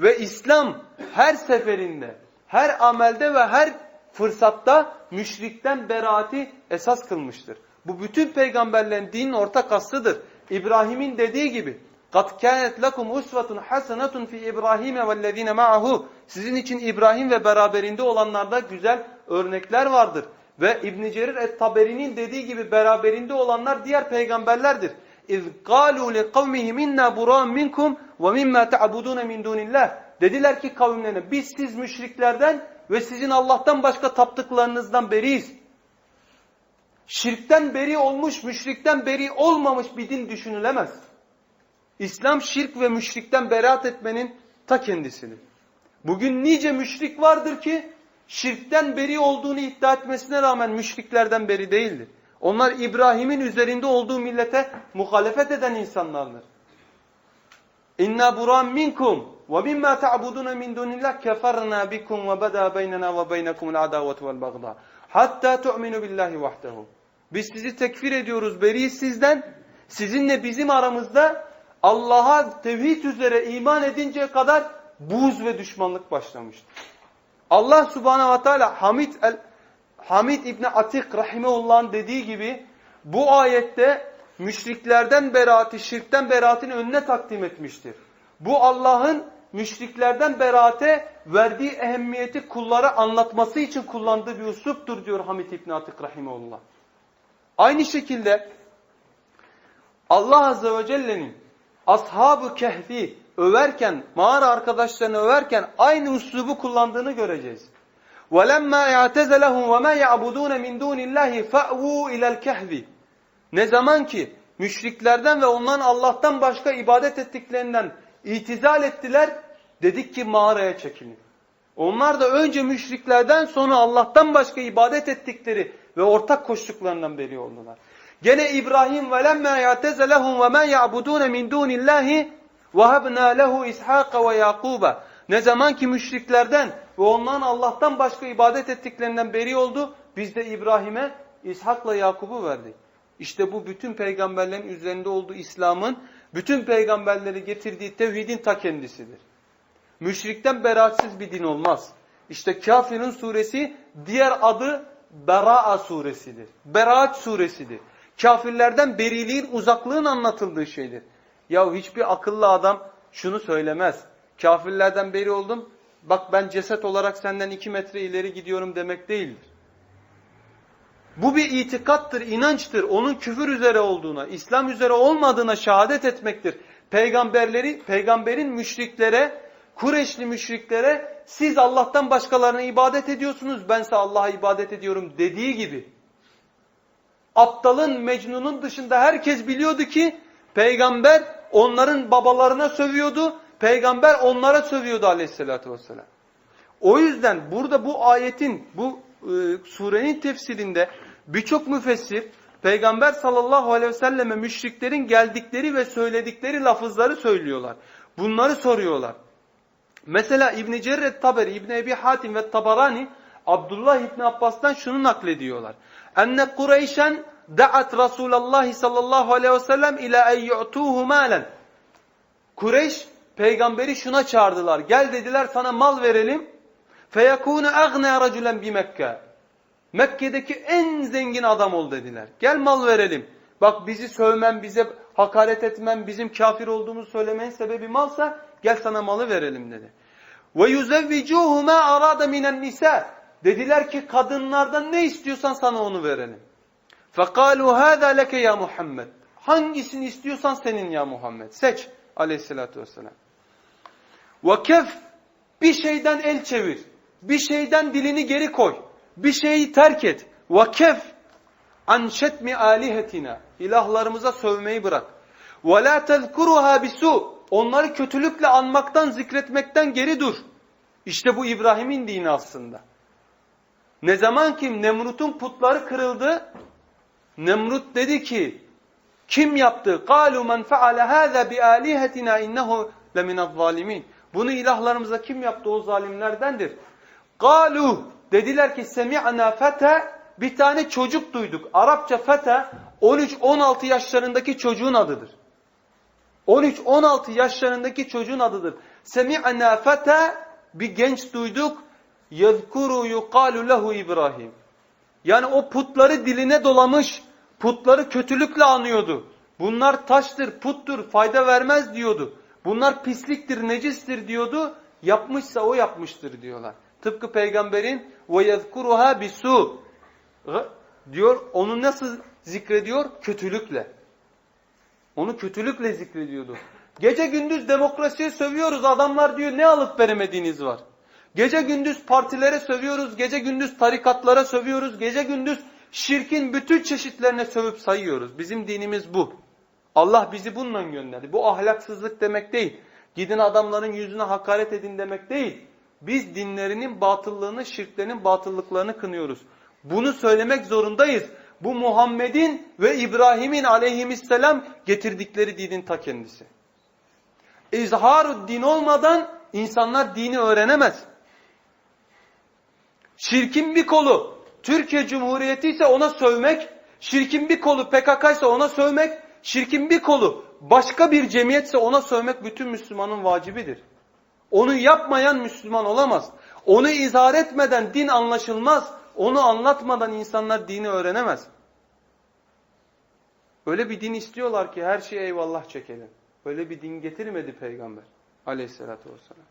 Ve İslam her seferinde, her amelde ve her fırsatta müşrikten beraati esas kılmıştır. Bu bütün peygamberlerin dinin ortak aslıdır. İbrahim'in dediği gibi قَدْ كَانَتْ لَكُمْ اُسْوَةٌ حَسَنَةٌ فِي İbrahim وَالَّذ۪ينَ مَعَهُ Sizin için İbrahim ve beraberinde olanlarda güzel örnekler vardır. Ve İbn Cerir et-Taberi'nin dediği gibi beraberinde olanlar diğer peygamberlerdir. اِذْ قَالُوا لِقَوْمِهِمْ اِنَّا بُرَاءٌ مِنْكُمْ وَمِمَّا تَعْبُدُونَ مِنْ دُونِ اللّٰهِ Dediler ki kavimlerine biz siz müşriklerden ve sizin Allah'tan başka taptıklarınızdan beriyiz. Şirkten beri olmuş, müşrikten beri olmamış bir din düşünülemez. İslam şirk ve müşrikten beraat etmenin ta kendisidir. Bugün nice müşrik vardır ki şirkten beri olduğunu iddia etmesine rağmen müşriklerden beri değildir. Onlar İbrahim'in üzerinde olduğu millete muhalefet eden insanlardır. İnna buran minkum ve mimma ta'budun min dunillah keferna bikum ve bada beynena ve beynekumul adavetu vel bagda. Hatta tu'minu billahi vahdehu. Biz sizi tekfir ediyoruz beriyiz sizden. Sizinle bizim aramızda Allah'a tevhid üzere iman edinceye kadar buz ve düşmanlık başlamıştır. Allah subhanehu ve teala Hamid, el, Hamid İbni Atik rahimehullah'ın dediği gibi bu ayette müşriklerden beraati, şirkten beraatin önüne takdim etmiştir. Bu Allah'ın müşriklerden beraate verdiği ehemmiyeti kullara anlatması için kullandığı bir usluptur diyor Hamid İbni Atik rahimehullah. Aynı şekilde Allah Azze ve Celle'nin Ashab-ı Kehfi överken, mağara arkadaşlarını överken aynı uslubu kullandığını göreceğiz. وَلَمَّا يَعْتَزَلَهُمْ وَمَا يَعْبُدُونَ مِنْ دُونِ اللّٰهِ فَأْوُوا اِلَى الْكَهْفِ ne zaman ki müşriklerden ve onların Allah'tan başka ibadet ettiklerinden itizal ettiler, dedik ki mağaraya çekilin. Onlar da önce müşriklerden sonra Allah'tan başka ibadet ettikleri ve ortak koştuklarından beri oldular. Gene İbrahim ve lemma ya'tezalehum ve ma ya'budun min dunillahi vehabna lehu İshak ve Yakuba. Ne zaman ki müşriklerden ve onların Allah'tan başka ibadet ettiklerinden beri oldu, biz de İbrahim'e İshak'la Yakub'u verdik. İşte bu bütün peygamberlerin üzerinde olduğu İslam'ın bütün peygamberleri getirdiği tevhidin ta kendisidir. Müşrikten beraatsiz bir din olmaz. İşte Kafirin suresi diğer adı Bera'a suresidir. Beraat suresidir. Kafirlerden beriliğin, uzaklığın anlatıldığı şeydir. Ya hiçbir akıllı adam şunu söylemez. Kafirlerden beri oldum, bak ben ceset olarak senden iki metre ileri gidiyorum demek değildir. Bu bir itikattır, inançtır. Onun küfür üzere olduğuna, İslam üzere olmadığına şehadet etmektir. Peygamberleri, peygamberin müşriklere, Kureşli müşriklere siz Allah'tan başkalarına ibadet ediyorsunuz, bense Allah'a ibadet ediyorum dediği gibi. Aptalın, Mecnun'un dışında herkes biliyordu ki peygamber onların babalarına sövüyordu, peygamber onlara sövüyordu aleyhissalatü vesselam. O yüzden burada bu ayetin, bu e, surenin tefsirinde birçok müfessir peygamber sallallahu aleyhi ve selleme müşriklerin geldikleri ve söyledikleri lafızları söylüyorlar. Bunları soruyorlar. Mesela İbn-i Cerret Taberi, İbn Ebi Hatim ve Tabarani Abdullah İbni Abbas'tan şunu naklediyorlar. Enne Kureyşen da'at Resulallah sallallahu aleyhi ve sellem ila en yu'tuhu malen. Kureyş peygamberi şuna çağırdılar. Gel dediler sana mal verelim. Feyekûne agnâ racülen bi Mekke. Mekke'deki en zengin adam ol dediler. Gel mal verelim. Bak bizi sövmen, bize hakaret etmen, bizim kafir olduğumuzu söylemenin sebebi malsa gel sana malı verelim dedi. Ve yuzevvicuhu ma arada minen nisa. Dediler ki kadınlardan ne istiyorsan sana onu verelim. Fekalu hâzâ leke ya Muhammed. Hangisini istiyorsan senin ya Muhammed. Seç aleyhissalatü vesselam. Ve kef bir şeyden el çevir. Bir şeyden dilini geri koy. Bir şeyi terk et. Ve kef an şetmi alihetina. İlahlarımıza sövmeyi bırak. Ve la tezkuruha bisu. Onları kötülükle anmaktan, zikretmekten geri dur. İşte bu İbrahim'in dini aslında. Ne zaman ki Nemrut'un putları kırıldı, Nemrut dedi ki, kim yaptı? قَالُوا مَنْ فَعَلَ هَذَا بِآلِهَتِنَا اِنَّهُ لَمِنَ الظَّالِمِينَ Bunu ilahlarımıza kim yaptı? O zalimlerdendir. قَالُوا Dediler ki semi'na fete bir tane çocuk duyduk. Arapça fete 13-16 yaşlarındaki çocuğun adıdır. 13-16 yaşlarındaki çocuğun adıdır. Semi'na fete bir genç duyduk. Yezkuru yuqalu lehu İbrahim. Yani o putları diline dolamış, putları kötülükle anıyordu. Bunlar taştır, puttur, fayda vermez diyordu. Bunlar pisliktir, necistir diyordu. Yapmışsa o yapmıştır diyorlar. Tıpkı peygamberin yezkuruha bisu diyor. Onu nasıl zikrediyor? Kötülükle. Onu kötülükle zikrediyordu. Gece gündüz demokrasiye sövüyoruz. Adamlar diyor ne alıp veremediğiniz var. Gece gündüz partilere sövüyoruz. Gece gündüz tarikatlara sövüyoruz. Gece gündüz şirkin bütün çeşitlerine sövüp sayıyoruz. Bizim dinimiz bu. Allah bizi bununla gönderdi. Bu ahlaksızlık demek değil. Gidin adamların yüzüne hakaret edin demek değil. Biz dinlerinin batıllığını, şirklerinin batıllıklarını kınıyoruz. Bunu söylemek zorundayız. Bu Muhammed'in ve İbrahim'in aleyhisselam getirdikleri dinin ta kendisi. İzhar din olmadan insanlar dini öğrenemez. Şirkin bir kolu Türkiye Cumhuriyeti ise ona sövmek, şirkin bir kolu PKK ise ona sövmek, şirkin bir kolu başka bir cemiyetse ona sövmek bütün Müslümanın vacibidir. Onu yapmayan Müslüman olamaz. Onu izah etmeden din anlaşılmaz. Onu anlatmadan insanlar dini öğrenemez. Öyle bir din istiyorlar ki her şeye eyvallah çekelim. Öyle bir din getirmedi peygamber aleyhissalatü vesselam.